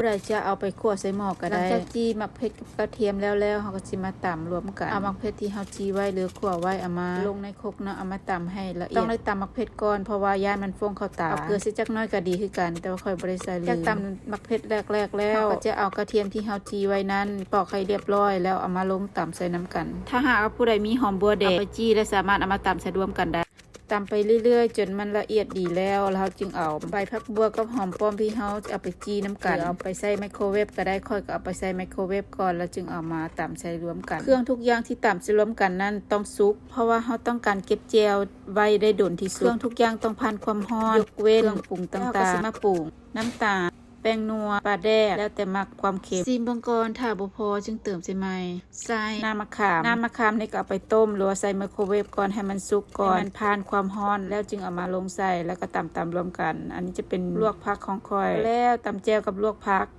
ผู้ใดจะเอาไปคั่วใส่หม้อก็ได้หลังจากจีมักเผ็ดกับกระเทียมแล้วแล้วเราก็สิมาตำรวมกันเอามักเผ็ดที่เฮาจีไว้หรือคั่วไว้เอามา ลงในครกเนาะเอามาตำให้ละเอียดต้องได้ตำมักเผ็ดก่อนเพราะว่าย่านมันฟงเข้าตาเอาเกลือสิจักหน้อยก็ดีคือกัน แต่ว่าค่อยบ่ได้ใส่เลยจากตำมักเผ็ดแรกๆแล้วเราก็จะเอากระเทียมที่เฮาจีไว้นั้นปอกให้เรียบร้อย แล้วเอามาลงตำใส่น้ำกัน ถ้าหากว่าผู้ใดมีหอมบัวแดงเอาไปจี้และสามารถเอามาตำใส่รวมกันได้ ตำไปเรื่อยๆ จนมันละเอียดดีแล้วเราจึงเอาใบพักบัวกับหอมป้อมพี่เฮาเอาไปจีน้ำกันเอาไปใส่ไมโครเวฟก็ได้ค่อยก็เอาไปใส่ไมโครเวฟก่อนแล้วจึงเอามาตำใส่รวมกัน เครื่องทุกอย่างที่ตำใส่รวมกันนั้นต้องซุก เพราะว่าเขาต้องการเก็บเจลไว้ได้ดนที่สุดเครื่องทุกอย่างต้องผ่านความร้อนยกเว้นเครื่องปรุงต่างๆมาปรุงน้ำตาล แป้งนัวปลาแดกแล้วแต่มักความเค็มซีมเบงกอนถ้าบ่พอจึงเติมใส่ไหมใส่น้ำมะขามน้ำมะขามนี่ก็เอาไปต้มหรือว่าใส่ไมโครเวฟก่อนให้มันสุกก่อนให้มันผ่านความร้อน แล้วจึงเอามาลงใส่แล้วก็ตำๆรวมกัน อันนี้จะเป็นลวกผักของคอย แล้วตำแจ่วกับลวกผัก